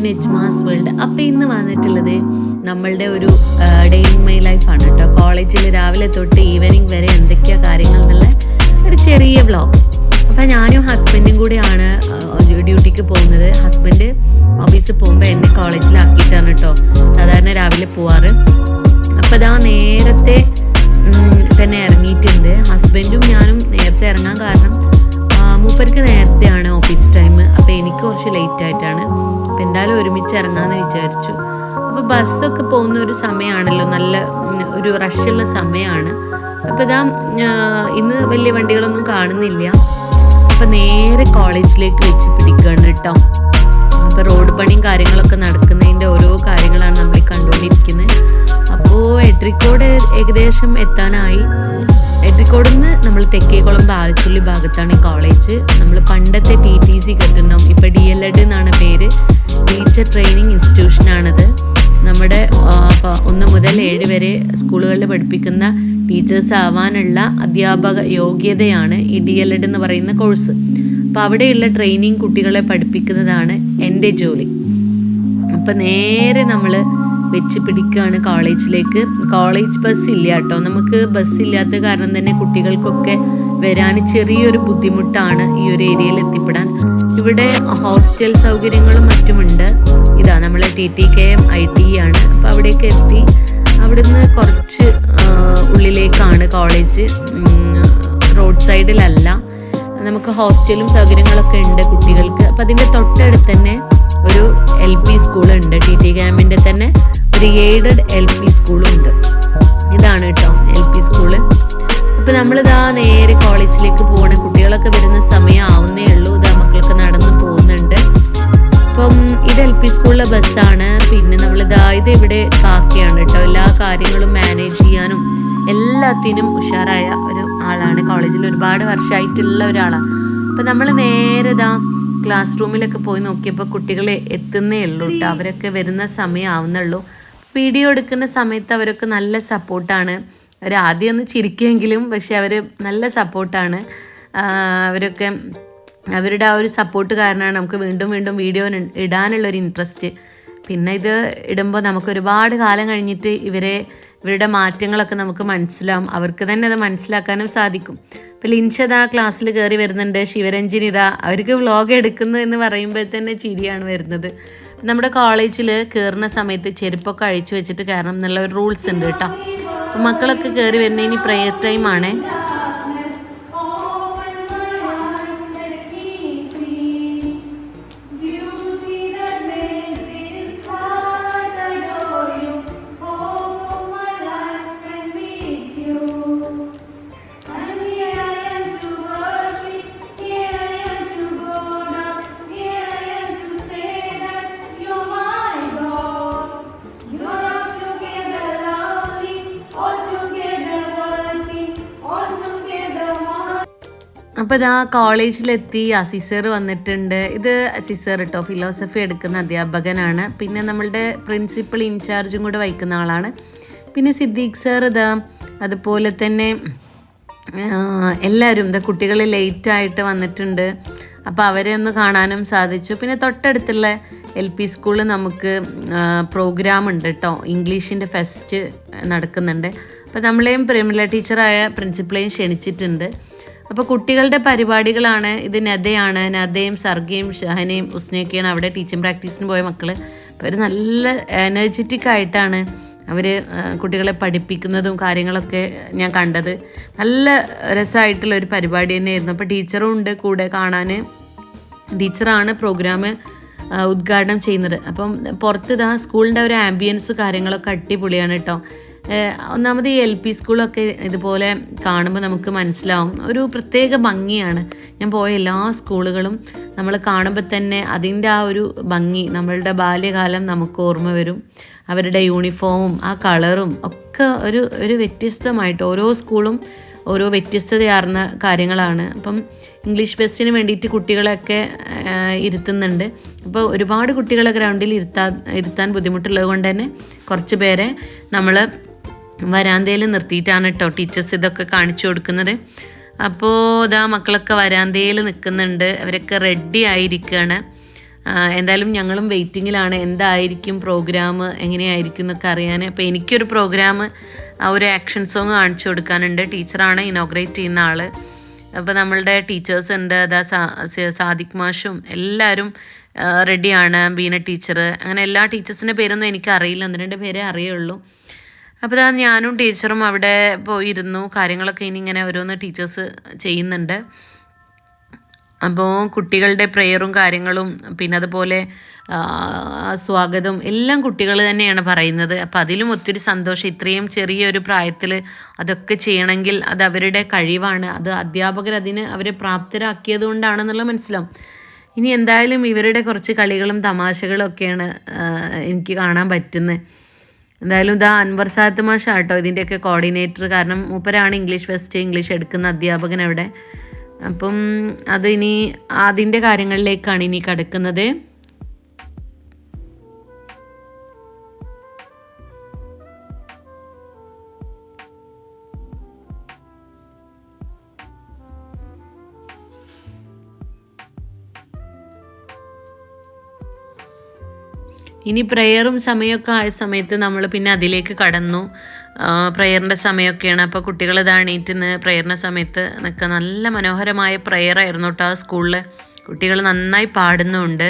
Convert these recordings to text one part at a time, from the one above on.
To നെച്ച്മാസ് world അപ്പോൾ ഇന്ന് വന്നിട്ടുള്ളത് നമ്മളുടെ ഒരു ഡേ ഇൻ മൈ ലൈഫാണ് കേട്ടോ കോളേജിൽ രാവിലെ തൊട്ട് ഈവനിങ് വരെ എന്തൊക്കെയാണ് കാര്യങ്ങൾ എന്നുള്ള ഒരു ചെറിയ വ്ളോഗ് അപ്പം ഞാനും ഹസ്ബൻഡും കൂടെയാണ് ഡ്യൂട്ടിക്ക് പോകുന്നത്. ഹസ്ബൻഡ് ഓഫീസിൽ പോകുമ്പോൾ എന്നെ കോളേജിലാക്കിയിട്ടാണ് കേട്ടോ സാധാരണ രാവിലെ പോവാറ്. അപ്പം ഇതാ നേരത്തെ തന്നെ ഇറങ്ങിയിട്ടുണ്ട്. ഹസ്ബൻഡും ഞാനും നേരത്തെ ഇറങ്ങാൻ കാരണം മൂപ്പർക്ക് നേരത്തെയാണ് ഓഫീസ് ടൈം. അപ്പോൾ എനിക്ക് കുറച്ച് ലേറ്റ് ആയിട്ടാണ്. അപ്പോൾ എന്തായാലും ഒരുമിച്ച് ഇറങ്ങാമെന്ന് വിചാരിച്ചു. അപ്പോൾ ബസ്സൊക്കെ പോകുന്ന ഒരു സമയമാണല്ലോ നല്ല ഒരു റഷുള്ള സമയമാണ് അപ്പോൾ ഇതാ ഇന്ന് വലിയ വണ്ടികളൊന്നും കാണുന്നില്ല. അപ്പോൾ നേരെ കോളേജിലേക്ക് വെച്ച് പിടിക്കുകയാണ് കേട്ടോ അപ്പോൾ റോഡ് പണിയും കാര്യങ്ങളൊക്കെ നടക്കുന്നതിന്റെ ഓരോ കാര്യങ്ങളാണ് നമ്മൾ കണ്ടുകൊണ്ടിരിക്കുന്നത് അപ്പോൾ എട്രിക്കോട് ഏകദേശം എത്താനായി. എട്രിക്കോട് നിന്ന് നമ്മൾ തെക്കേക്കുളം ബാലച്ചുള്ളി ഭാഗത്താണ് ഈ കോളേജ് നമ്മൾ പണ്ടത്തെ ടി ടി സി കെട്ടുന്നു ഇപ്പോൾ ഡി എൽ എഡ് എന്നാണ് പേര്. ടീച്ചർ ട്രെയിനിങ് ഇൻസ്റ്റിറ്റ്യൂഷനാണത് നമ്മുടെ ഒന്ന് മുതൽ ഏഴ് വരെ സ്കൂളുകളിൽ പഠിപ്പിക്കുന്ന ടീച്ചേഴ്സ് ആവാനുള്ള അധ്യാപക യോഗ്യതയാണ് ഈ ഡി എൽ എഡ് എന്ന് പറയുന്ന കോഴ്സ്. അപ്പോൾ അവിടെയുള്ള ട്രെയിനിങ് കുട്ടികളെ പഠിപ്പിക്കുന്നതാണ് എന്റെ ജോലി. അപ്പം നേരെ നമ്മൾ വെച്ച് പിടിക്കുകയാണ് കോളേജിലേക്ക് കോളേജ് ബസ് ഇല്ല കേട്ടോ നമുക്ക് ബസ് ഇല്ലാത്ത കാരണം തന്നെ കുട്ടികൾക്കൊക്കെ വരാൻ ചെറിയൊരു ബുദ്ധിമുട്ടാണ് ഈ ഒരു ഏരിയയിൽ എത്തിപ്പെടാൻ. ഇവിടെ ഹോസ്റ്റൽ സൗകര്യങ്ങളും മറ്റുമുണ്ട്. ഇതാ നമ്മളെ T T K M I T ആണ്. അപ്പോൾ അവിടേക്ക് എത്തി. അവിടുന്ന് കുറച്ച് ഉള്ളിലേക്കാണ് കോളേജ് റോഡ് സൈഡിലല്ല നമുക്ക് ഹോസ്റ്റലും സൗകര്യങ്ങളൊക്കെ ഉണ്ട് കുട്ടികൾക്ക്. അപ്പം അതിന്റെ തൊട്ടടുത്ത് തന്നെ ഒരു എൽ പി സ്കൂളുണ്ട് ടി ടി ക്യാമ്പിന്റെ തന്നെ. ഒരു എയ്ഡഡ് എൽ പി സ്കൂളും ഉണ്ട്. ഇതാണ് കേട്ടോ എൽ പി സ്കൂൾ അപ്പം നമ്മളിതാ നേരെ കോളേജിലേക്ക് പോകണ കുട്ടികളൊക്കെ വരുന്ന സമയം ആവുന്നേ ഉള്ളൂ. ഇതാ മക്കളൊക്കെ നടന്നു പോകുന്നുണ്ട്. അപ്പം ഇത് എൽ പി സ്കൂളിലെ ബസ്സാണ് പിന്നെ നമ്മളിതാ ഇത് ഇവിടെ കാക്കയാണ് കേട്ടോ എല്ലാ കാര്യങ്ങളും മാനേജ് ചെയ്യാനും എല്ലാത്തിനും ഉഷാറായ ഒരു ആളാണ്. കോളേജിൽ ഒരുപാട് വർഷമായിട്ടുള്ള ഒരാളാണ് അപ്പം നമ്മൾ നേരെ ഇതാ ക്ലാസ് റൂമിലൊക്കെ പോയി നോക്കിയപ്പോൾ കുട്ടികളെ എത്തുന്നേ ഉള്ളൂ കേട്ടോ അവരൊക്കെ വരുന്ന സമയം ആവുന്നുള്ളൂ വീഡിയോ എടുക്കുന്ന സമയത്ത് അവരൊക്കെ നല്ല സപ്പോർട്ടാണ്. അവർ ആദ്യം ഒന്ന് ചിരിക്കുമെങ്കിലും പക്ഷെ അവർ നല്ല സപ്പോർട്ടാണ്. അവരൊക്കെ അവരുടെ ആ ഒരു സപ്പോർട്ട് കാരണമാണ് നമുക്ക് വീണ്ടും വീണ്ടും വീഡിയോ ഇടാനുള്ള ഒരു ഇൻട്രസ്റ്റ് പിന്നെ ഇത് ഇടുമ്പോൾ നമുക്ക് ഒരുപാട് കാലം കഴിഞ്ഞിട്ട് ഇവരെ ഇവരുടെ മാറ്റങ്ങളൊക്കെ നമുക്ക് മനസ്സിലാവും. അവർക്ക് തന്നെ അത് മനസ്സിലാക്കാനും സാധിക്കും. ഇപ്പോൾ ലിൻഷത ക്ലാസ്സിൽ കയറി വരുന്നുണ്ട്. ശിവരഞ്ജിനിത അവർക്ക് വ്ളോഗ് എടുക്കുന്നു എന്ന് പറയുമ്പോൾ തന്നെ ചിരിയാണ് വരുന്നത്. നമ്മുടെ കോളേജിൽ കയറുന്ന സമയത്ത് ചെരുപ്പൊക്കെ അഴിച്ചു വെച്ചിട്ട് കയറണം എന്നുള്ള ഒരു റൂൾസ് ഉണ്ട് കേട്ടോ. മക്കളൊക്കെ കയറി വരുന്ന ഇനി പ്രെയർ ടൈം അപ്പോൾ ഇതാ കോളേജിലെത്തി അസിസർ വന്നിട്ടുണ്ട്. ഇത് അസിസർ കേട്ടോ ഫിലോസഫി എടുക്കുന്ന അധ്യാപകനാണ്. പിന്നെ നമ്മളുടെ പ്രിൻസിപ്പൽ ഇൻചാർജും കൂടെ വഹിക്കുന്ന ആളാണ്. പിന്നെ സിദ്ദീഖ് സാർ ഇതാ അതുപോലെ തന്നെ എല്ലാവരും ഇതാ കുട്ടികൾ ലേറ്റായിട്ട് വന്നിട്ടുണ്ട്. അപ്പോൾ അവരെ ഒന്ന് കാണാനും സാധിച്ചു. പിന്നെ തൊട്ടടുത്തുള്ള എൽ പി സ്കൂളിൽ നമുക്ക് പ്രോഗ്രാം ഉണ്ട് കേട്ടോ ഇംഗ്ലീഷിന്റെ ഫെസ്റ്റ് നടക്കുന്നുണ്ട്. അപ്പോൾ നമ്മളെയും പ്രമിള ടീച്ചറായ പ്രിൻസിപ്പളെയും ക്ഷണിച്ചിട്ടുണ്ട്. അപ്പോൾ കുട്ടികളുടെ പരിപാടികളാണ് ഇത് നദയാണ് നദയും സർഗയും ഷഹനയും ഉസ്നയൊക്കെയാണ് അവിടെ ടീച്ചിങ് പ്രാക്ടീസിന് പോയ മക്കൾ അപ്പോൾ അവർ നല്ല എനർജറ്റിക് ആയിട്ടാണ് അവർ കുട്ടികളെ പഠിപ്പിക്കുന്നതും കാര്യങ്ങളൊക്കെ ഞാൻ കണ്ടത്. നല്ല രസമായിട്ടുള്ള ഒരു പരിപാടി തന്നെയായിരുന്നു. അപ്പോൾ ടീച്ചറും ഉണ്ട് കൂടെ കാണാൻ ടീച്ചറാണ് പ്രോഗ്രാം ഉദ്ഘാടനം ചെയ്യുന്നത്. അപ്പം പുറത്ത് ഇതാ സ്കൂളിന്റെ ഒരു ആംബിയൻസ് കാര്യങ്ങളൊക്കെ അടിപൊളിയാണ് കേട്ടോ. ഒന്നാമത് ഈ എൽ പി സ്കൂളൊക്കെ ഇതുപോലെ കാണുമ്പോൾ നമുക്ക് മനസ്സിലാവും. ഒരു പ്രത്യേക ഭംഗിയാണ്. ഞാൻ പോയ എല്ലാ സ്കൂളുകളും നമ്മൾ കാണുമ്പോൾ തന്നെ അതിന്റെ ആ ഒരു ഭംഗി നമ്മളുടെ ബാല്യകാലം നമുക്ക് ഓർമ്മ വരും. അവരുടെ യൂണിഫോമും ആ കളറും ഒക്കെ ഒരു ഒരു വ്യത്യസ്തമായിട്ട് ഓരോ സ്കൂളും ഓരോ വ്യത്യസ്തതയാർന്ന കാര്യങ്ങളാണ്. അപ്പം ഇംഗ്ലീഷ് ബസ്സിന് വേണ്ടിയിട്ട് കുട്ടികളെയൊക്കെ ഇരുത്തുന്നുണ്ട്. അപ്പോൾ ഒരുപാട് കുട്ടികളെ ഗ്രൗണ്ടിൽ ഇരുത്താൻ ഇരുത്താൻ ബുദ്ധിമുട്ടുള്ളത് കൊണ്ട് തന്നെ കുറച്ച് പേരെ നമ്മൾ വരാന്തയിൽ നിർത്തിയിട്ടാണ് കേട്ടോ ടീച്ചേഴ്സ് ഇതൊക്കെ കാണിച്ചു കൊടുക്കുന്നത്. അപ്പോൾ ഇതാ മക്കളൊക്കെ വരാന്തയിൽ നിൽക്കുന്നുണ്ട് അവരൊക്കെ റെഡി ആയിരിക്കുകയാണ് എന്തായാലും ഞങ്ങളും വെയിറ്റിങ്ങിലാണ് എന്തായിരിക്കും പ്രോഗ്രാം എങ്ങനെയായിരിക്കും എന്നൊക്കെ അറിയാൻ അപ്പോൾ എനിക്കൊരു പ്രോഗ്രാം ഒരു ആക്ഷൻ സോങ് കാണിച്ചു കൊടുക്കാനുണ്ട്. ടീച്ചറാണ് ഇനോഗ്രേറ്റ് ചെയ്യുന്ന ആൾ അപ്പോൾ നമ്മളുടെ ടീച്ചേഴ്സ് ഉണ്ട്. അതാ സാദിഖ് മാഷും എല്ലാവരും റെഡിയാണ് ബീന ടീച്ചർ അങ്ങനെ എല്ലാ ടീച്ചേഴ്സിന്റെ പേരൊന്നും എനിക്കറിയില്ല. ഒന്ന് രണ്ട് പേരെ അറിയുള്ളൂ. അപ്പോൾ ഇതാ ഞാനും ടീച്ചറും അവിടെ പോയിരുന്നു കാര്യങ്ങളൊക്കെ ഇനി ഇങ്ങനെ ഓരോന്ന് ടീച്ചേഴ്സ് ചെയ്യുന്നുണ്ട്. അപ്പോൾ കുട്ടികളുടെ പ്രെയറും കാര്യങ്ങളും പിന്നെ അതുപോലെ സ്വാഗതം എല്ലാം കുട്ടികൾ തന്നെയാണ് പറയുന്നത്. അപ്പോൾ അതിലും ഒത്തിരി സന്തോഷം. ഇത്രയും ചെറിയൊരു പ്രായത്തിൽ അതൊക്കെ ചെയ്യണമെങ്കിൽ അത് അവരുടെ കഴിവാണ്. അത് അധ്യാപകർ അതിന് അവരെ പ്രാപ്തരാക്കിയത് കൊണ്ടാണെന്നുള്ള മനസ്സിലാവും. ഇനി എന്തായാലും ഇവരുടെ കുറച്ച് കളികളും തമാശകളും ഒക്കെയാണ് എനിക്ക് കാണാൻ പറ്റുന്നത്. എന്തായാലും ഇതാ അൻവർ സാത്ത് കേട്ടോ ഇതിന്റെയൊക്കെ കോർഡിനേറ്റർ കാരണം മൂപ്പരാണ് ഇംഗ്ലീഷ് ഫസ്റ്റ് ഇംഗ്ലീഷ് എടുക്കുന്ന അധ്യാപകൻ അവിടെ. അപ്പം അത് ഇനി അതിന്റെ കാര്യങ്ങളിലേക്കാണ് ഇനി കടക്കുന്നത്. ഇനി പ്രെയറും സമയമൊക്കെ ആയ സമയത്ത് നമ്മൾ പിന്നെ അതിലേക്ക് കടന്നു. പ്രെയറിന്റെ സമയമൊക്കെയാണ്. അപ്പോൾ കുട്ടികൾ ഇതാണീറ്റ് എണീറ്റുന്ന് പ്രെയറിന്റെ സമയത്ത് നിൽക്കുക നല്ല മനോഹരമായ പ്രെയറായിരുന്നു കേട്ടോ ആ സ്കൂളിൽ കുട്ടികൾ നന്നായി പാടുന്നുണ്ട്.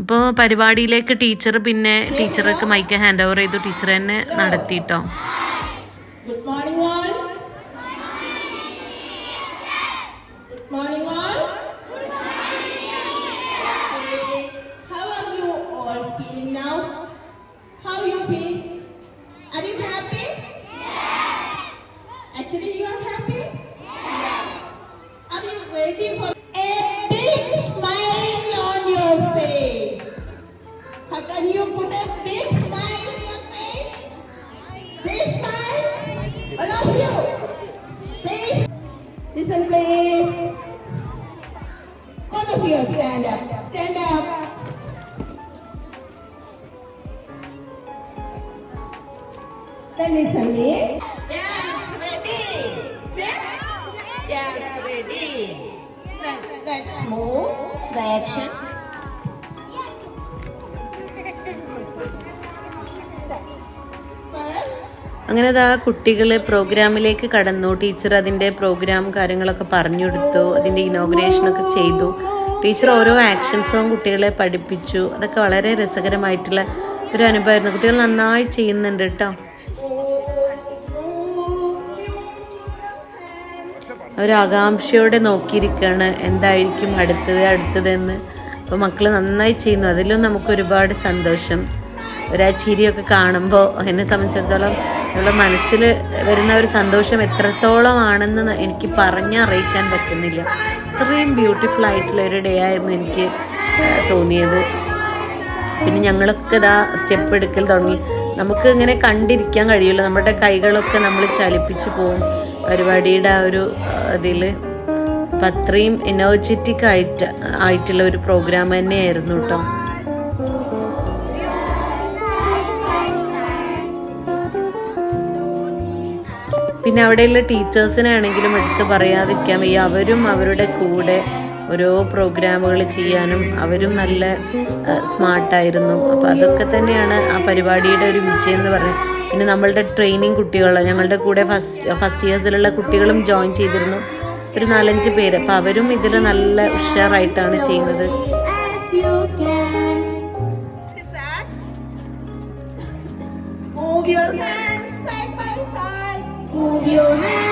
അപ്പോൾ പരിപാടിയിലേക്ക് ടീച്ചർ പിന്നെ ടീച്ചർക്ക് മൈക്ക് ഹാൻഡ് ഓവർ ചെയ്തു. ടീച്ചർ തന്നെ നടത്തിയിട്ടോ good morning, let's move. The action. അങ്ങനെ അതാ കുട്ടികൾ പ്രോഗ്രാമിലേക്ക് കടന്നു. ടീച്ചർ അതിന്റെ പ്രോഗ്രാം കാര്യങ്ങളൊക്കെ പറഞ്ഞു കൊടുത്തു. അതിന്റെ ഇനോഗ്രേഷനൊക്കെ ചെയ്തു. ടീച്ചർ ഓരോ ആക്ഷൻസും കുട്ടികളെ പഠിപ്പിച്ചു. അതൊക്കെ വളരെ രസകരമായിട്ടുള്ള ഒരു അനുഭവമായിരുന്നു. കുട്ടികൾ നന്നായി ചെയ്യുന്നുണ്ട് കേട്ടോ. അവർ ആകാംക്ഷയോടെ നോക്കിയിരിക്കുകയാണ് എന്തായിരിക്കും അടുത്തത് അടുത്തതെന്ന്. അപ്പോൾ മക്കൾ നന്നായി ചെയ്യുന്നു. അതിലും നമുക്ക് ഒരുപാട് സന്തോഷം. ഒരാ ചിരിയൊക്കെ കാണുമ്പോൾ എന്നെ സംബന്ധിച്ചിടത്തോളം നമ്മുടെ മനസ്സിൽ വരുന്ന ഒരു സന്തോഷം എത്രത്തോളമാണെന്ന് എനിക്ക് പറഞ്ഞറിയിക്കാൻ പറ്റുന്നില്ല. അത്രയും ബ്യൂട്ടിഫുൾ ആയിട്ടുള്ള ഒരു ഡേ ആയിരുന്നു എനിക്ക് തോന്നിയത്. പിന്നെ ഞങ്ങളൊക്കെ ഇതാ സ്റ്റെപ്പ് എടുക്കൽ തുടങ്ങി. നമുക്ക് ഇങ്ങനെ കണ്ടിരിക്കാൻ കഴിയില്ല. നമ്മുടെ കൈകളൊക്കെ നമ്മൾ ചലിപ്പിച്ച് പോകും. പരിപാടിയുടെ ആ ഒരു അപ്പം അത്രയും എനർജറ്റിക് ആയിട്ട് ആയിട്ടുള്ള ഒരു പ്രോഗ്രാം തന്നെയായിരുന്നു കേട്ടോ പിന്നെ അവിടെയുള്ള ടീച്ചേഴ്സിനാണെങ്കിലും എടുത്ത് പറയാതിരിക്കാൻ വയ്യ അവരും അവരുടെ കൂടെ ഓരോ പ്രോഗ്രാമുകൾ ചെയ്യാനും അവരും നല്ല സ്മാർട്ടായിരുന്നു അപ്പോൾ അതൊക്കെ തന്നെയാണ് ആ പരിപാടിയുടെ ഒരു വിജയം എന്ന് പറയുന്നത്. പിന്നെ നമ്മളുടെ ട്രെയിനിങ് കുട്ടികൾ ഞങ്ങളുടെ കൂടെ ഫസ്റ്റ് ഫസ്റ്റ് ഇയേഴ്സിലുള്ള കുട്ടികളും ജോയിൻ ചെയ്തിരുന്നു ഒരു നാലഞ്ച് പേര് അപ്പോൾ അവരും ഇതിൽ നല്ല ഉഷാറായിട്ടാണ് ചെയ്യുന്നത്? Move your hands side by side. Move your hands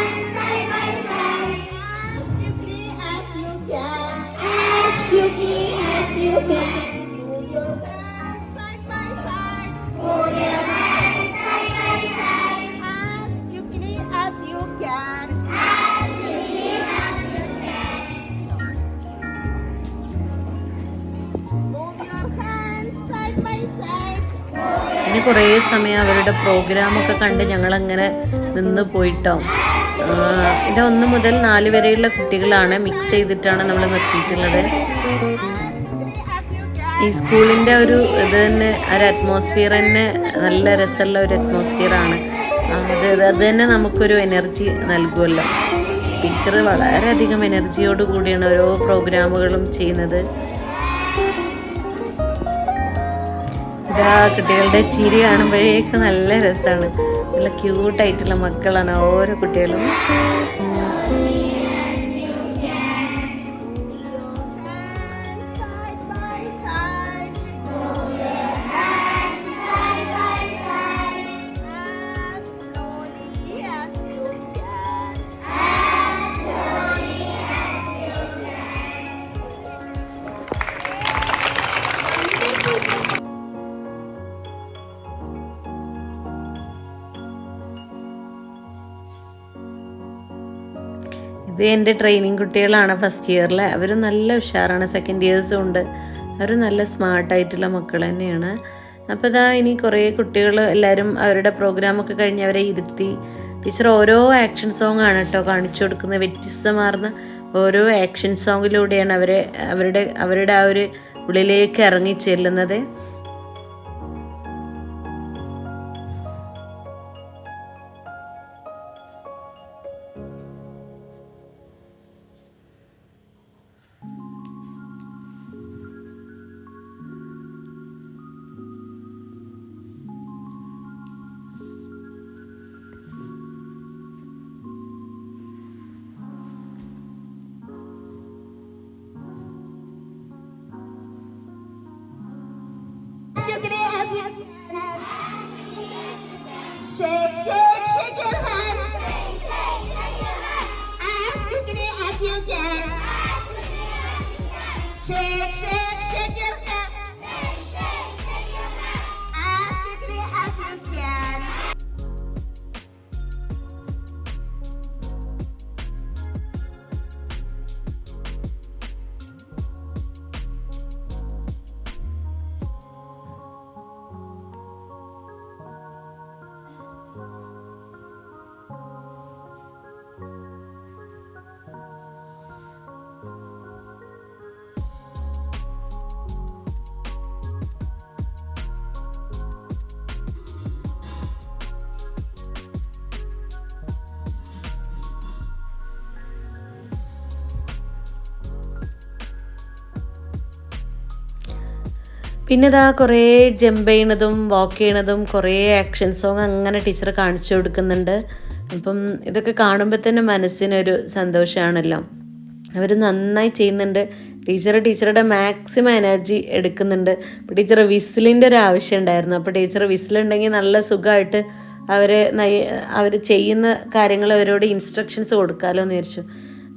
കുറേ സമയം അവരുടെ പ്രോഗ്രാമൊക്കെ കണ്ട് ഞങ്ങളങ്ങനെ നിന്ന് പോയിട്ടോ. ഇത് ഒന്ന് മുതൽ നാല് വരെയുള്ള കുട്ടികളാണ് മിക്സ് ചെയ്തിട്ടാണ് നമ്മൾ നിർത്തിയിട്ടുള്ളത്. ഈ സ്കൂളിന്റെ ഒരു ഇത് തന്നെ ഒരു അറ്റ്മോസ്ഫിയർ തന്നെ നല്ല രസമുള്ള ഒരു അറ്റ്മോസ്ഫിയറാണ് അത് അത് തന്നെ നമുക്കൊരു എനർജി നൽകുമല്ലോ. ടീച്ചർ വളരെയധികം എനർജിയോട് കൂടിയാണ് ഓരോ പ്രോഗ്രാമുകളും ചെയ്യുന്നത്. ഇതാ കുട്ടികളുടെ ചിരി കാണുമ്പോഴേക്ക് നല്ല രസമാണ്. നല്ല ക്യൂട്ടായിട്ടുള്ള മക്കളാണ് ഓരോ കുട്ടികളും. എന്റെ ട്രെയിനിങ് കുട്ടികളാണ് ഫസ്റ്റ് ഇയറിൽ അവർ നല്ല ഉഷാറാണ്. സെക്കൻഡ് ഇയേഴ്സും ഉണ്ട്. അവർ നല്ല സ്മാർട്ടായിട്ടുള്ള മക്കൾ തന്നെയാണ്. അപ്പോൾ ഇതാ ഇനി കുറേ കുട്ടികൾ എല്ലാവരും അവരുടെ പ്രോഗ്രാമൊക്കെ കഴിഞ്ഞ് അവരെ ഇരുത്തി. ടീച്ചർ ഓരോ ആക്ഷൻ സോങ് ആണ് കേട്ടോ കാണിച്ചു കൊടുക്കുന്നത്. വ്യത്യസ്തമാർന്ന ഓരോ ആക്ഷൻ സോങ്ങിലൂടെയാണ് അവരെ അവരുടെ അവരുടെ ആ ഒരു ഉള്ളിലേക്ക് ഇറങ്ങി ചെല്ലുന്നത്. പിന്നെ ഇതാ കുറേ ജമ്പ് ചെയ്യണതും വാക്ക് ചെയ്യണതും കുറേ ആക്ഷൻ സോങ് അങ്ങനെ ടീച്ചർ കാണിച്ചു കൊടുക്കുന്നുണ്ട്. അപ്പം ഇതൊക്കെ കാണുമ്പോൾ തന്നെ മനസ്സിനൊരു സന്തോഷമാണല്ലോ അവർ നന്നായി ചെയ്യുന്നുണ്ട്. ടീച്ചർ ടീച്ചറുടെ മാക്സിമം എനർജി എടുക്കുന്നുണ്ട്. അപ്പോൾ ടീച്ചർ വിസിലിന്റെ ഒരു ആവശ്യം ഉണ്ടായിരുന്നു. അപ്പോൾ ടീച്ചർ വിസിലുണ്ടെങ്കിൽ നല്ല സുഖമായിട്ട് അവരെ നയ അവർ ചെയ്യുന്ന കാര്യങ്ങൾ അവരോട് ഇൻസ്ട്രക്ഷൻസ് കൊടുക്കാമല്ലോ എന്ന് വിചാരിച്ചു.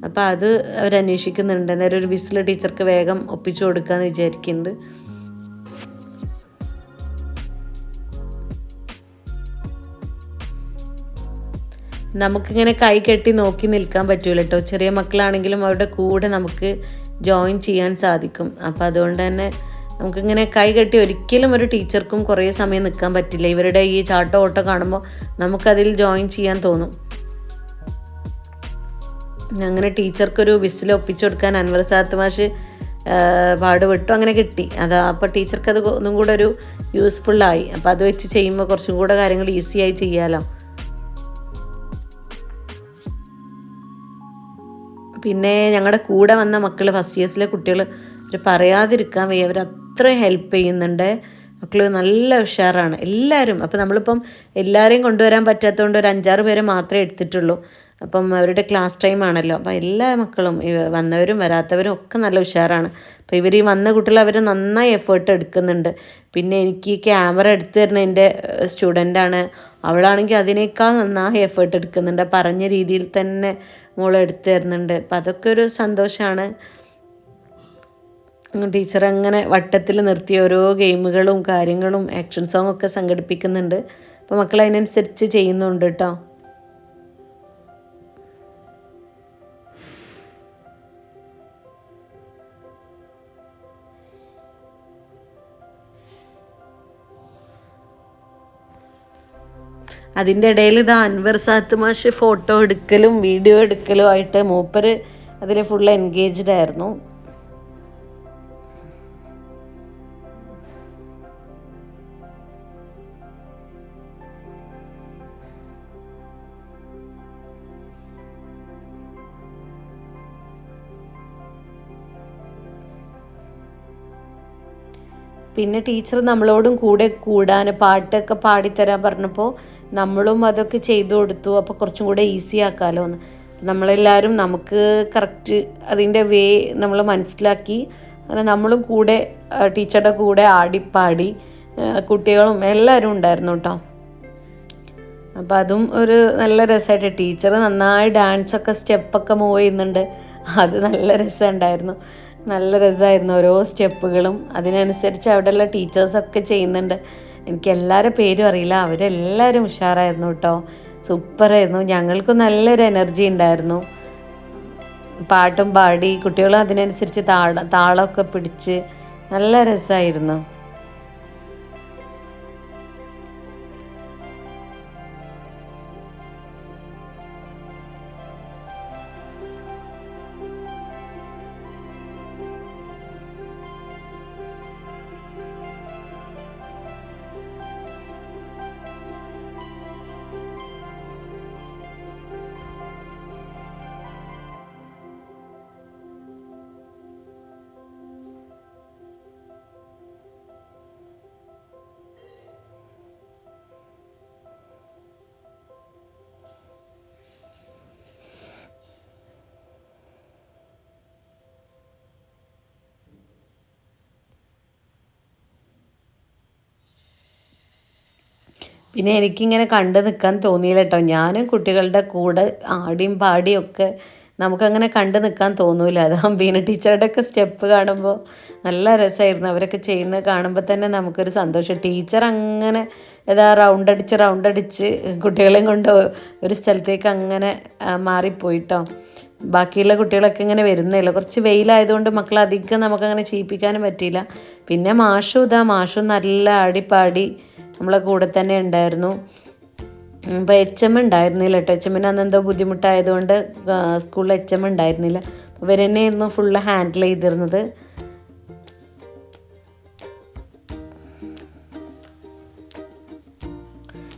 അപ്പോൾ അത് അവരന്വേഷിക്കുന്നുണ്ട്. അന്നേരം ഒരു വിസിൽ ടീച്ചർക്ക് വേഗം ഒപ്പിച്ചു കൊടുക്കാമെന്ന് വിചാരിക്കുന്നുണ്ട്. നമുക്കിങ്ങനെ കൈ കെട്ടി നോക്കി നിൽക്കാൻ പറ്റൂല കേട്ടോ ചെറിയ മക്കളാണെങ്കിലും അവരുടെ കൂടെ നമുക്ക് ജോയിൻ ചെയ്യാൻ സാധിക്കും. അപ്പോൾ അതുകൊണ്ട് തന്നെ നമുക്കിങ്ങനെ കൈ കെട്ടി ഒരിക്കലും ഒരു ടീച്ചർക്കും കുറേ സമയം നിൽക്കാൻ പറ്റില്ല. ഇവരുടെ ഈ ചാട്ടോ ഓട്ടോ കാണുമ്പോൾ നമുക്കതിൽ ജോയിൻ ചെയ്യാൻ തോന്നും. അങ്ങനെ ടീച്ചർക്കൊരു വിസിൽ ഒപ്പിച്ചു കൊടുക്കാൻ അൻവർ സാത്ത് മാഷ് പാടുപെട്ടു. അങ്ങനെ കിട്ടി. അത് അപ്പോൾ ടീച്ചർക്ക് അത് ഒന്നും കൂടെ ഒരു യൂസ്ഫുള്ളായി അപ്പോൾ അത് വെച്ച് ചെയ്യുമ്പോൾ കുറച്ചും കൂടെ കാര്യങ്ങൾ ഈസിയായി ചെയ്യാമല്ലോ പിന്നെ ഞങ്ങളുടെ കൂടെ വന്ന മക്കൾ ഫസ്റ്റ് ഇയേഴ്സിലെ കുട്ടികൾ അവർ പറയാതിരിക്കാൻ വയ്യ. അവർ അത്ര ഹെൽപ്പ് ചെയ്യുന്നുണ്ട്. മക്കൾ നല്ല ഉഷാറാണ്. എല്ലാവരും അപ്പം നമ്മളിപ്പം എല്ലാവരെയും കൊണ്ടുവരാൻ പറ്റാത്തതുകൊണ്ട് ഒരു അഞ്ചാറ് പേരെ മാത്രമേ എടുത്തിട്ടുള്ളൂ. അപ്പം അവരുടെ ക്ലാസ് ടൈം ആണല്ലോ. അപ്പം എല്ലാ മക്കളും വന്നവരും വരാത്തവരും ഒക്കെ നല്ല ഉഷാറാണ്. അപ്പോൾ ഇവർ ഈ വന്ന കുട്ടികൾ അവർ നന്നായി എഫേർട്ട് എടുക്കുന്നുണ്ട്. പിന്നെ എനിക്ക് ക്യാമറ എടുത്തു തരുന്ന എന്റെ സ്റ്റുഡന്റാണ് അവളാണെങ്കിൽ അതിനേക്കാൾ നന്നായി എഫേർട്ട് എടുക്കുന്നുണ്ട്. പറഞ്ഞ രീതിയിൽ തന്നെ മോൾ എടുത്തു തരുന്നുണ്ട് അപ്പം അതൊക്കെ ഒരു സന്തോഷമാണ് ടീച്ചർ അങ്ങനെ വട്ടത്തിൽ നിർത്തി ഓരോ ഗെയിമുകളും കാര്യങ്ങളും ആക്ഷൻ സോങ്ങൊക്കെ സംഘടിപ്പിക്കുന്നുണ്ട്. അപ്പോൾ മക്കൾ അതിനനുസരിച്ച് ചെയ്യുന്നുണ്ട് കേട്ടോ അതിന്റെ ഇടയിൽ ഇത് അൻവർ സാത്ത് മാഷ് ഫോട്ടോ എടുക്കലും വീഡിയോ എടുക്കലും ആയിട്ട് മൂപ്പര് അതിൽ ഫുൾ എൻഗേജ്ഡ് ആയിരുന്നു. പിന്നെ ടീച്ചർ നമ്മളോടും കൂടെ കൂടാൻ പാട്ടൊക്കെ പാടിത്തരാൻ പറഞ്ഞപ്പോൾ നമ്മളും അതൊക്കെ ചെയ്തു കൊടുത്തു. അപ്പോൾ കുറച്ചും കൂടെ ഈസി ആക്കാമല്ലോ എന്ന്. നമ്മളെല്ലാവരും നമുക്ക് കറക്റ്റ് അതിന്റെ വേ നമ്മൾ മനസ്സിലാക്കി. അങ്ങനെ നമ്മളും കൂടെ ടീച്ചറുടെ കൂടെ ആടിപ്പാടി കുട്ടികളും എല്ലാവരും ഉണ്ടായിരുന്നു കേട്ടോ. അപ്പോൾ അതും ഒരു നല്ല രസമായിട്ട്. ടീച്ചർ നന്നായി ഡാൻസൊക്കെ സ്റ്റെപ്പൊക്കെ മൂവ് ചെയ്യുന്നുണ്ട്. അത് നല്ല രസമുണ്ടായിരുന്നു. നല്ല രസമായിരുന്നു ഓരോ സ്റ്റെപ്പുകളും അതിനനുസരിച്ച് അവിടെയുള്ള ടീച്ചേഴ്സൊക്കെ ചെയ്യുന്നുണ്ട്. എനിക്ക് എല്ലാവരുടെ പേരും അറിയില്ല. അവരെല്ലാവരും ഉഷാറായിരുന്നു കേട്ടോ. സൂപ്പറായിരുന്നു. ഞങ്ങൾക്കും നല്ലൊരു എനർജി ഉണ്ടായിരുന്നു. പാട്ടും പാടി കുട്ടികളും അതിനനുസരിച്ച് താള താളമൊക്കെ പിടിച്ച് നല്ല രസമായിരുന്നു. പിന്നെ എനിക്കിങ്ങനെ കണ്ടു നിൽക്കാൻ തോന്നിയില്ല കേട്ടോ ഞാനും കുട്ടികളുടെ കൂടെ ആടിയും പാടിയും ഒക്കെ നമുക്കങ്ങനെ കണ്ടു നിൽക്കാൻ തോന്നൂല. അത് അമ്പീന ടീച്ചറുടെ ഒക്കെ സ്റ്റെപ്പ് കാണുമ്പോൾ നല്ല രസമായിരുന്നു അവരൊക്കെ ചെയ്യുന്നത് കാണുമ്പോൾ തന്നെ നമുക്കൊരു സന്തോഷം. ടീച്ചർ അങ്ങനെ ഏതാ റൗണ്ട് അടിച്ച് റൗണ്ട് അടിച്ച് കുട്ടികളെയും കൊണ്ട് ഒരു സ്ഥലത്തേക്ക് അങ്ങനെ മാറിപ്പോയിട്ടോ. ബാക്കിയുള്ള കുട്ടികളൊക്കെ ഇങ്ങനെ വരുന്നില്ല കുറച്ച് വെയിലായതുകൊണ്ട് മക്കളെ അധികം നമുക്കങ്ങനെ ചെയ്യിപ്പിക്കാനും പറ്റിയില്ല. പിന്നെ മാഷും ഇതാ മാഷും നല്ല ആടിപ്പാടി നമ്മളെ കൂടെ തന്നെ ഉണ്ടായിരുന്നു. അപ്പോൾ എച്ച് എം ഉണ്ടായിരുന്നില്ല കേട്ടോ എച്ച് എമ്മിന് അന്ന് എന്തോ ബുദ്ധിമുട്ടായതുകൊണ്ട് സ്കൂളിൽ എച്ച് എം ഉണ്ടായിരുന്നില്ല. ഇവർ തന്നെയായിരുന്നു ഫുള്ള് ഹാൻഡിൽ ചെയ്തിരുന്നത്.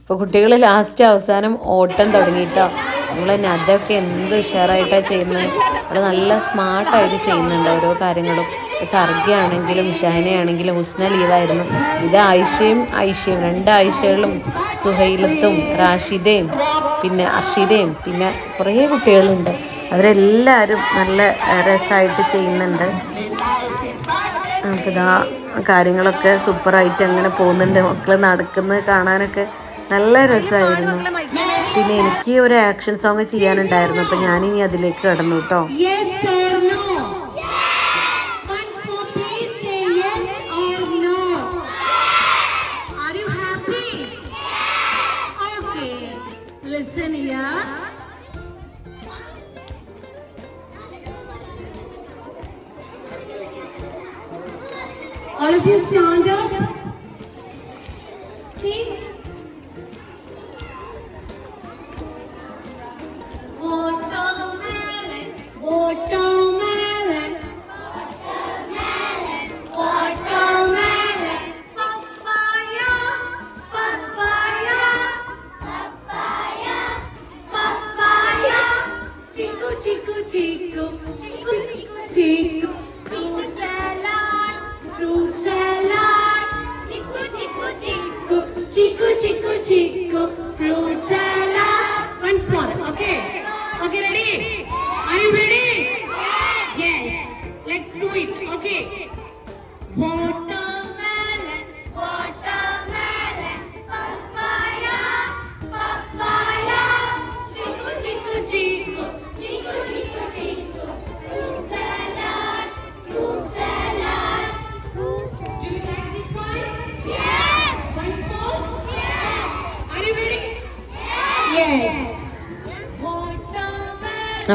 ഇപ്പോൾ കുട്ടികൾ ലാസ്റ്റ് അവസാനം ഓട്ടം തുടങ്ങിയിട്ടോ നമ്മൾ അതൊക്കെ എന്ത് ഉഷാറായിട്ടാണ് ചെയ്യുന്നത്. അവിടെ നല്ല സ്മാർട്ടായിട്ട് ചെയ്യുന്നുണ്ട് ഓരോ കാര്യങ്ങളും. സർഗയാണെങ്കിലും ഷഹനയാണെങ്കിലും ഹുസ്ന ലീവായിരുന്നു. ഇത് ആയിഷയും ആയിഷയും രണ്ട് ആയിഷകളും സുഹൈലത്തും റാഷിദയും പിന്നെ അർഷിദയും പിന്നെ കുറേ കുട്ടികളുണ്ട്. അവരെല്ലാവരും നല്ല രസമായിട്ട് ചെയ്യുന്നുണ്ട്. നമുക്കിതാ കാര്യങ്ങളൊക്കെ സൂപ്പറായിട്ട് അങ്ങനെ പോകുന്നുണ്ട്. മക്കൾ നടക്കുന്നത് കാണാനൊക്കെ നല്ല രസമായിരുന്നു. പിന്നെ എനിക്ക് ഒരു ആക്ഷൻ സോങ് ചെയ്യാനുണ്ടായിരുന്നു. അപ്പം ഞാനിനി അതിലേക്ക് കടന്നു കേട്ടോ. You stand up. See? Watermelon, watermelon, watermelon, papaya, papaya, papaya, papaya, chiku, chiku, chiku, chiku, chiku, chiku,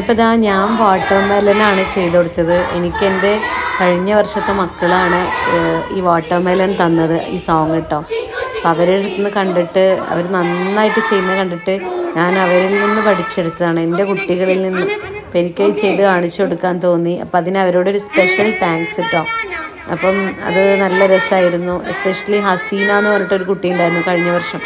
അപ്പോൾ ഇതാ ഞാൻ വാട്ടർ മെലനാണ് ചെയ്ത് കൊടുത്തത്. എനിക്ക് എന്റെ കഴിഞ്ഞ വർഷത്തെ മക്കളാണ് ഈ വാട്ടർ വാട്ടർമെലൻ തന്നത് ഈ സോങ് കേട്ടോ. അപ്പോൾ അവരുടെ അടുത്ത് നിന്ന് കണ്ടിട്ട് അവർ നന്നായിട്ട് ചെയ്യുന്നത് കണ്ടിട്ട് ഞാൻ അവരിൽ നിന്ന് പഠിച്ചെടുത്തതാണ്. എന്റെ കുട്ടികളിൽ നിന്ന്. അപ്പം എനിക്ക് ചെയ്ത് കാണിച്ചു കൊടുക്കാൻ തോന്നി. അപ്പം അതിന് അവരോടൊരു സ്പെഷ്യൽ താങ്ക്സ് കേട്ടോ അപ്പം അത് നല്ല രസമായിരുന്നു എസ്പെഷ്യലി ഹസീന എന്ന് പറഞ്ഞിട്ടൊരു കുട്ടി ഉണ്ടായിരുന്നു കഴിഞ്ഞ വർഷം.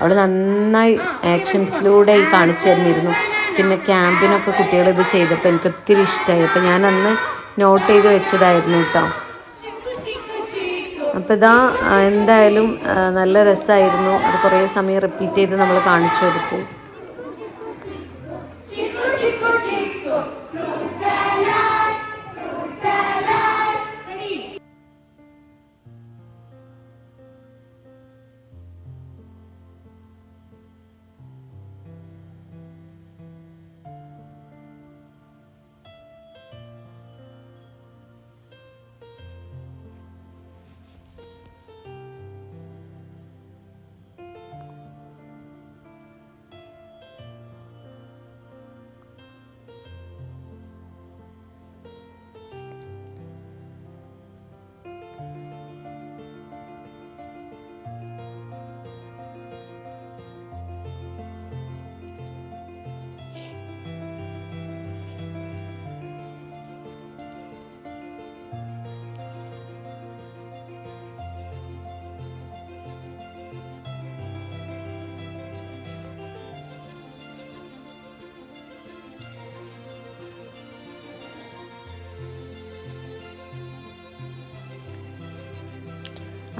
അവൾ നന്നായി ആക്ഷൻസിലൂടെ കാണിച്ചു തന്നിരുന്നു. പിന്നെ ക്യാമ്പിനൊക്കെ കുട്ടികൾ ഇത് ചെയ്തപ്പോൾ എനിക്ക് ഒത്തിരി ഇഷ്ടമായി. അപ്പോൾ ഞാൻ അന്ന് നോട്ട് ചെയ്ത് വെച്ചതായിരുന്നു കേട്ടോ. അപ്പോൾ ഇതാ എന്തായാലും നല്ല രസമായിരുന്നു. അത് കുറേ സമയം റിപ്പീറ്റ് ചെയ്ത് നമ്മൾ കാണിച്ചു കൊടുത്തു.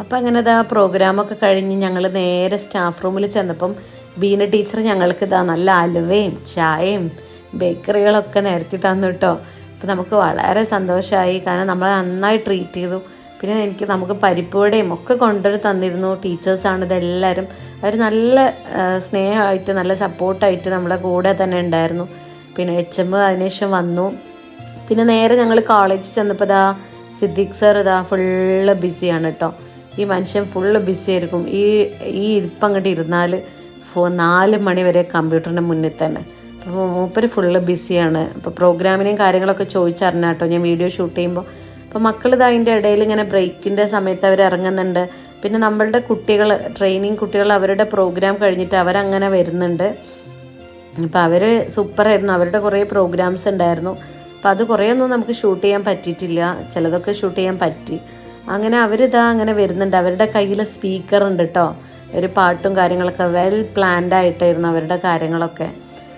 അപ്പം അങ്ങനെ ഇതാ പ്രോഗ്രാമൊക്കെ കഴിഞ്ഞ് ഞങ്ങൾ നേരെ സ്റ്റാഫ് റൂമിൽ ചെന്നപ്പം ബീന ടീച്ചർ ഞങ്ങൾക്ക് ഇതാ നല്ല അലുവയും ചായയും ബേക്കറികളൊക്കെ നിരത്തി തന്നു കേട്ടോ അപ്പം നമുക്ക് വളരെ സന്തോഷമായി കാരണം നമ്മളെ നന്നായി ട്രീറ്റ് ചെയ്തു. പിന്നെ എനിക്ക് നമുക്ക് പരിപ്പുവടയും ഒക്കെ കൊണ്ടുവന്ന് തന്നിരുന്നു. ടീച്ചേഴ്സാണ് ഇതെല്ലാവരും അവർ നല്ല സ്നേഹമായിട്ട് നല്ല സപ്പോർട്ടായിട്ട് നമ്മളെ കൂടെ തന്നെ ഉണ്ടായിരുന്നു. പിന്നെ എച്ച് എം അതിനുശേഷം വന്നു. പിന്നെ നേരെ ഞങ്ങൾ കോളേജിൽ ചെന്നപ്പോൾ ഇതാ സിദ്ദിഖ് സാർ ഇതാ ഫുള്ള് ബിസിയാണ് കേട്ടോ ഈ മനുഷ്യൻ ഫുള്ള് ബിസി ആയിരിക്കും. ഈ ഈ ഇരിപ്പം അങ്ങോട്ട് ഇരുന്നാൽ ഫോ നാല് മണി വരെ കമ്പ്യൂട്ടറിന്റെ മുന്നിൽ തന്നെ. അപ്പോൾ മൂപ്പര് ഫുള്ള് ബിസിയാണ് അപ്പോൾ പ്രോഗ്രാമിനെയും കാര്യങ്ങളൊക്കെ ചോദിച്ചറിഞ്ഞാൽ കേട്ടോ. ഞാൻ വീഡിയോ ഷൂട്ട് ചെയ്യുമ്പോൾ അപ്പോൾ മക്കൾ ഇത് അതിന്റെ ഇടയിൽ ഇങ്ങനെ ബ്രേക്കിന്റെ സമയത്ത് അവർ ഇറങ്ങുന്നുണ്ട്. പിന്നെ നമ്മളുടെ കുട്ടികൾ ട്രെയിനിങ് കുട്ടികൾ അവരുടെ പ്രോഗ്രാം കഴിഞ്ഞിട്ട് അവരങ്ങനെ വരുന്നുണ്ട്. അപ്പോൾ അവർ സൂപ്പറായിരുന്നു അവരുടെ കുറേ പ്രോഗ്രാംസ് ഉണ്ടായിരുന്നു. അപ്പോൾ അത് കുറേ ഒന്നും നമുക്ക് ഷൂട്ട് ചെയ്യാൻ പറ്റിയിട്ടില്ല. ചിലതൊക്കെ ഷൂട്ട് ചെയ്യാൻ പറ്റി. അങ്ങനെ അവരിതാ അങ്ങനെ വരുന്നുണ്ട്. അവരുടെ കയ്യിൽ സ്പീക്കർ ഉണ്ട് കേട്ടോ ഒരു പാട്ടും കാര്യങ്ങളൊക്കെ വെൽ പ്ലാൻഡ് ആയിട്ടായിരുന്നു അവരുടെ കാര്യങ്ങളൊക്കെ.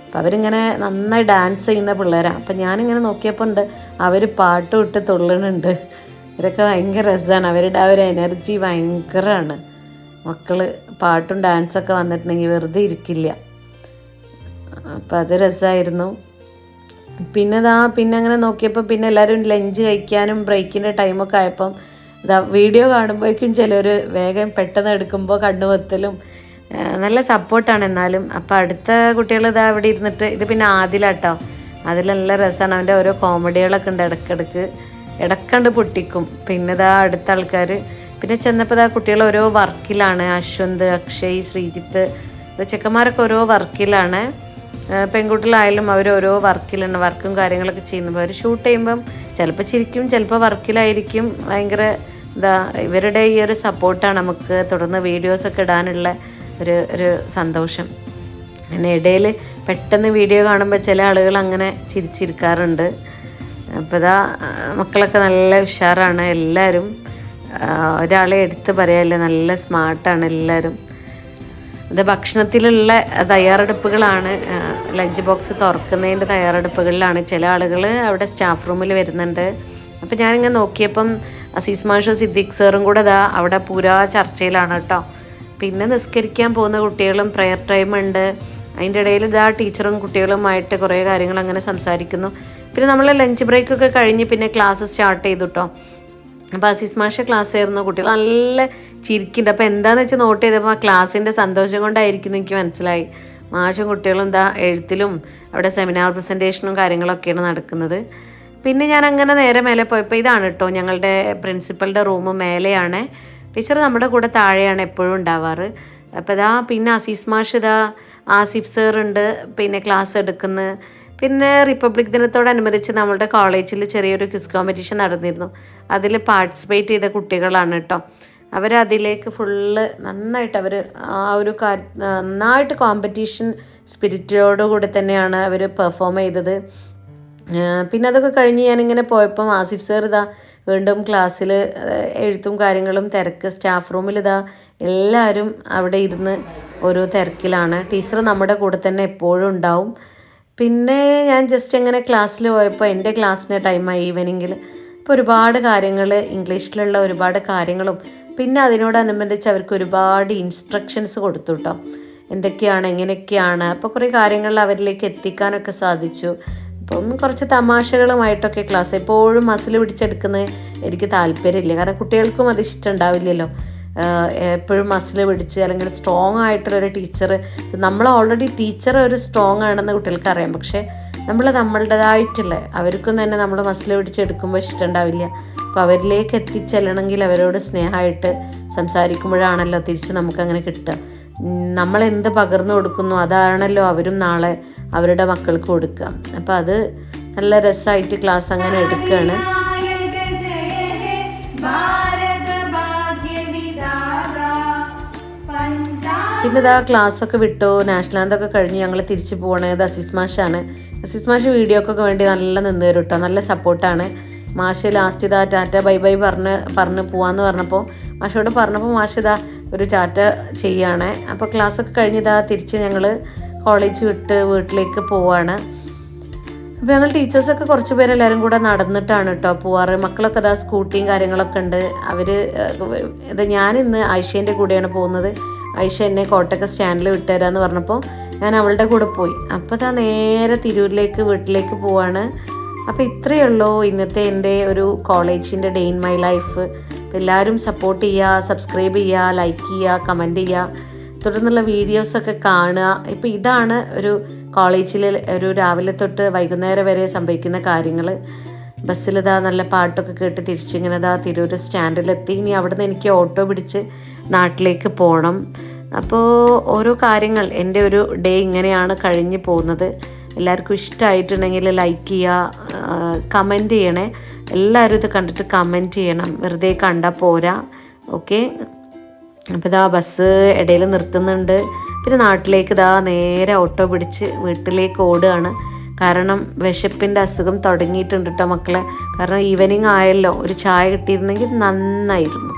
അപ്പോൾ അവരിങ്ങനെ നന്നായി ഡാൻസ് ചെയ്യുന്ന പിള്ളേരാണ് അപ്പം ഞാനിങ്ങനെ നോക്കിയപ്പോൾ ഉണ്ട് അവർ പാട്ടും ഇട്ട് തുള്ളണുണ്ട് ഇവരൊക്കെ ഭയങ്കര രസമാണ് അവരുടെ ആ ഒരു എനർജി ഭയങ്കരമാണ് മക്കൾ പാട്ടും ഡാൻസൊക്കെ വന്നിട്ടുണ്ടെങ്കിൽ വെറുതെ ഇരിക്കില്ല. അപ്പം അത് രസമായിരുന്നു പിന്നെ ഇതാ പിന്നെ അങ്ങനെ നോക്കിയപ്പോൾ പിന്നെ എല്ലാവരും ലഞ്ച് കഴിക്കാനും ബ്രേക്കിന്റെ ടൈമൊക്കെ ആയപ്പം ഇതാ വീഡിയോ കാണുമ്പോഴേക്കും ചിലർ വേഗം പെട്ടെന്ന് എടുക്കുമ്പോൾ കണ്ണുവത്തലും വത്തലും നല്ല സപ്പോർട്ടാണ് എന്നാലും. അപ്പോൾ അടുത്ത കുട്ടികൾ ഇതാ അവിടെ ഇരുന്നിട്ട് ഇത് പിന്നെ ആദിലാട്ടോ. അതിൽ നല്ല രസമാണ് അവന്റെ ഓരോ കോമഡികളൊക്കെ ഉണ്ട് ഇടക്കിടക്ക്. ഇടക്കണ്ട് പൊട്ടിക്കും. പിന്നെ ഇതാ അടുത്ത ആൾക്കാർ പിന്നെ ചെന്നപ്പോൾ ഇതാ കുട്ടികൾ ഓരോ വർക്കിലാണ്. അശ്വന്ത് അക്ഷയ് ശ്രീജിത്ത് ചെക്കന്മാരൊക്കെ ഓരോ വർക്കിലാണ്. പെൺകുട്ടികളായാലും അവർ ഓരോ വർക്കിലാണ്. വർക്കും കാര്യങ്ങളൊക്കെ ചെയ്യുന്നപ്പോൾ അവർ ഷൂട്ട് ചെയ്യുമ്പം ചിലപ്പോൾ ചിരിക്കും ചിലപ്പോൾ വർക്കിലായിരിക്കും. ഭയങ്കര എന്താ ഇവരുടെ ഈ ഒരു സപ്പോർട്ടാണ് നമുക്ക് തുടർന്ന് വീഡിയോസൊക്കെ ഇടാനുള്ള ഒരു ഒരു സന്തോഷം. പിന്നെ ഇടയിൽ പെട്ടെന്ന് വീഡിയോ കാണുമ്പോൾ ചില ആളുകൾ അങ്ങനെ ചിരിച്ചിരിക്കാറുണ്ട്. അപ്പോൾ ഇതാ മക്കളൊക്കെ നല്ല ഉഷാറാണ് എല്ലാവരും ഒരാളെ എടുത്ത് പറയാല്ലേ നല്ല സ്മാർട്ടാണ് എല്ലാവരും ഇത് ഭക്ഷണത്തിലുള്ള തയ്യാറെടുപ്പുകളാണ് ലഞ്ച് ബോക്സ് തുറക്കുന്നതിന്റെ തയ്യാറെടുപ്പുകളിലാണ് ചില ആളുകൾ അവിടെ സ്റ്റാഫ് റൂമിൽ വരുന്നുണ്ട്. അപ്പോൾ ഞാനിങ്ങനെ നോക്കിയപ്പം അസീസ് മാഷോ സിദ്ദിഖ് സാറും കൂടെ ദാ അവിടെ പൂരാ ചർച്ചയിലാണ് കേട്ടോ. പിന്നെ നിസ്കരിക്കാൻ പോകുന്ന കുട്ടികളും പ്രെയർ ടൈം ഉണ്ട്. അതിന്റെ ഇടയിൽ ഇതാ ടീച്ചറും കുട്ടികളുമായിട്ട് കുറേ കാര്യങ്ങൾ അങ്ങനെ സംസാരിക്കുന്നു. പിന്നെ നമ്മൾ ലഞ്ച് ബ്രേക്കൊക്കെ കഴിഞ്ഞ് പിന്നെ ക്ലാസ് സ്റ്റാർട്ട് ചെയ്തു കേട്ടോ അപ്പോൾ അസീസ് മാഷ ക്ലാസ് ആയിരുന്നു. കുട്ടികൾ നല്ല ചിരിക്കുന്നുണ്ട്. അപ്പോൾ എന്താണെന്ന് വെച്ചാൽ നോട്ട് ചെയ്തപ്പോൾ ആ ക്ലാസ്സിന്റെ സന്തോഷം കൊണ്ടായിരിക്കും എനിക്ക് മനസ്സിലായി. മാഷും കുട്ടികളും എന്താ എഴുത്തിലും അവിടെ സെമിനാർ പ്രസന്റേഷനും കാര്യങ്ങളൊക്കെയാണ് നടക്കുന്നത്. പിന്നെ ഞാൻ അങ്ങനെ നേരെ മേലെ പോയപ്പോൾ ഇതാണ് കേട്ടോ ഞങ്ങളുടെ പ്രിൻസിപ്പളുടെ റൂം മേലെയാണ്. ടീച്ചർ നമ്മുടെ കൂടെ താഴെയാണ് എപ്പോഴും ഉണ്ടാവാറ്. അപ്പോൾ ഇതാ പിന്നെ അസീസ് മാഷ് ഇതാ ആസിഫ് സർ ഉണ്ട് പിന്നെ ക്ലാസ് എടുക്കുന്ന. പിന്നെ റിപ്പബ്ലിക് ദിനത്തോടനുബന്ധിച്ച് നമ്മളുടെ കോളേജിൽ ചെറിയൊരു ക്വിസ് കോമ്പറ്റീഷൻ നടന്നിരുന്നു. അതിൽ പാർട്ടിസിപ്പേറ്റ് ചെയ്ത കുട്ടികളാണ് കേട്ടോ അവരതിലേക്ക് ഫുള്ള് നന്നായിട്ട് അവർ ആ ഒരു നന്നായിട്ട് കോമ്പറ്റീഷൻ സ്പിരിറ്റോടുകൂടി തന്നെയാണ് അവർ പെർഫോം ചെയ്തത്. പിന്നെ അതൊക്കെ കഴിഞ്ഞ് ഞാനിങ്ങനെ പോയപ്പം ആസിഫ് സർ ഇതാ വീണ്ടും ക്ലാസ്സിൽ എഴുത്തും കാര്യങ്ങളും തിരക്ക് സ്റ്റാഫ് റൂമിൽ ഇതാ എല്ലാവരും അവിടെ ഇരുന്ന് ഒരു തിരക്കിലാണ്. ടീച്ചർ നമ്മുടെ കൂടെ തന്നെ എപ്പോഴും ഉണ്ടാവും. പിന്നെ ഞാൻ ജസ്റ്റ് എങ്ങനെ ക്ലാസ്സിൽ പോയപ്പോൾ എന്റെ ക്ലാസ്സിന്റെ ടൈമായി ഈവനിങ്ങിൽ അപ്പോൾ ഒരുപാട് കാര്യങ്ങൾ ഇംഗ്ലീഷിലുള്ള ഒരുപാട് കാര്യങ്ങളും പിന്നെ അതിനോടനുബന്ധിച്ച് അവർക്ക് ഒരുപാട് ഇൻസ്ട്രക്ഷൻസ് കൊടുത്തു കേട്ടോ എന്തൊക്കെയാണ് എങ്ങനെയൊക്കെയാണ് അപ്പോൾ കുറേ കാര്യങ്ങൾ അവരിലേക്ക് എത്തിക്കാനൊക്കെ സാധിച്ചു. അപ്പം കുറച്ച് തമാശകളുമായിട്ടൊക്കെ ക്ലാസ് എപ്പോഴും മസിൽ പിടിച്ചെടുക്കുന്നത് എനിക്ക് താല്പര്യമില്ല. കാരണം കുട്ടികൾക്കും അത് ഇഷ്ടം ഉണ്ടാവില്ലല്ലോ എപ്പോഴും മസിൽ പിടിച്ച് അല്ലെങ്കിൽ സ്ട്രോങ് ആയിട്ടുള്ളൊരു ടീച്ചർ നമ്മൾ ഓൾറെഡി ടീച്ചർ ഒരു സ്ട്രോങ് ആണെന്ന് കുട്ടികൾക്ക് അറിയാം. പക്ഷേ നമ്മൾ നമ്മളുടേതായിട്ടുള്ള അവർക്കും തന്നെ നമ്മൾ മസിൽ പിടിച്ചെടുക്കുമ്പോൾ ഇഷ്ടമുണ്ടാവില്ല. അപ്പോൾ അവരിലേക്ക് എത്തിച്ചെല്ലണമെങ്കിൽ അവരോട് സ്നേഹമായിട്ട് സംസാരിക്കുമ്പോഴാണല്ലോ തിരിച്ച് നമുക്കങ്ങനെ കിട്ടുക. നമ്മളെന്ത് പകർന്നു കൊടുക്കുന്നു അതാണല്ലോ അവരും നാളെ അവരുടെ മക്കൾക്ക് കൊടുക്കുക. അപ്പോൾ അത് നല്ല രസമായിട്ട് ക്ലാസ് അങ്ങനെ എടുക്കുകയാണ് പിന്നെ ഇതാ ക്ലാസ്സൊക്കെ വിട്ടു നാഷണാന്തൊക്കെ കഴിഞ്ഞ് ഞങ്ങൾ തിരിച്ചു പോകണത് അസിസ് മാഷാണ്. അസിസ് മാഷ് വീഡിയോക്കൊക്കെ വേണ്ടി നല്ല നിന്ന് തരും കേട്ടോ നല്ല സപ്പോർട്ടാണ്. മാഷ് ലാസ്റ്റ് ഇതാ ടാറ്റ ബൈ ബൈ പറഞ്ഞ് പറഞ്ഞ് പോവാന്ന് പറഞ്ഞപ്പോൾ മാഷോട് പറഞ്ഞപ്പോൾ മാഷ് ഇതാ ഒരു ടാറ്റ ചെയ്യാണേ. അപ്പോൾ ക്ലാസ്സൊക്കെ കഴിഞ്ഞ് ഇതാ തിരിച്ച് ഞങ്ങൾ കോളേജ് വിട്ട് വീട്ടിലേക്ക് പോവാണ്. അപ്പോൾ ഞങ്ങൾ ടീച്ചേഴ്സൊക്കെ കുറച്ച് പേരെല്ലാവരും കൂടെ നടന്നിട്ടാണ് കേട്ടോ പോവാറ്. മക്കളൊക്കെ അതാ സ്കൂട്ടിയും കാര്യങ്ങളൊക്കെ ഉണ്ട്. അവർ ഇത് ഞാൻ ഇന്ന് ഐഷേന്റെ കൂടെയാണ് പോകുന്നത്. ഐഷ എന്നെ കോട്ടക്ക സ്റ്റാൻഡിൽ വിട്ടുതരാമെന്ന് പറഞ്ഞപ്പോൾ ഞാൻ അവളുടെ കൂടെ പോയി. അപ്പോൾ താ നേരെ തിരൂരിലേക്ക് വീട്ടിലേക്ക് പോവാണ്. അപ്പോൾ ഇത്രയേ ഉള്ളൂ ഇന്നത്തെ എന്റെ ഒരു കോളേജിന്റെ ഡേ ഇൻ മൈ ലൈഫ്. എല്ലാവരും സപ്പോർട്ട് ചെയ്യുക സബ്സ്ക്രൈബ് ചെയ്യുക ലൈക്ക് ചെയ്യുക കമന്റ് ചെയ്യുക. തുടർന്നുള്ള വീഡിയോസൊക്കെ കാണുക. ഇപ്പം ഇതാണ് ഒരു കോളേജിൽ ഒരു രാവിലെ തൊട്ട് വൈകുന്നേരം വരെ സംഭവിക്കുന്ന കാര്യങ്ങൾ ബസ്സിലിതാ നല്ല പാട്ടൊക്കെ കേട്ട് തിരിച്ചിങ്ങനെ ഇതാ തിരൂർ സ്റ്റാൻഡിലെത്തി ഇനി അവിടുന്ന് എനിക്ക് ഓട്ടോ പിടിച്ച് നാട്ടിലേക്ക് പോകണം അപ്പോൾ ഓരോ കാര്യങ്ങൾ എന്റെ ഒരു ഡേ ഇങ്ങനെയാണ് കഴിഞ്ഞു പോകുന്നത്. എല്ലാവർക്കും ഇഷ്ടമായിട്ടുണ്ടെങ്കിൽ ലൈക്ക് ചെയ്യുക കമന്റ് ചെയ്യണേ. എല്ലാവരും ഇത് കണ്ടിട്ട് കമന്റ് ചെയ്യണം. വെറുതെ കണ്ടാൽ പോരാ. ഓക്കെ അപ്പോൾ ഇതാ ബസ് ഇടയിൽ നിർത്തുന്നുണ്ട്. പിന്നെ നാട്ടിലേക്ക് ഇതാ നേരെ ഓട്ടോ പിടിച്ച് വീട്ടിലേക്ക് ഓടുകയാണ്. കാരണം വിശപ്പിന്റെ അസുഖം തുടങ്ങിയിട്ടുണ്ട് കേട്ടോ മക്കളെ. കാരണം ഈവനിങ് ആയല്ലോ. ഒരു ചായ കിട്ടിയിരുന്നെങ്കിൽ നന്നായിരുന്നു.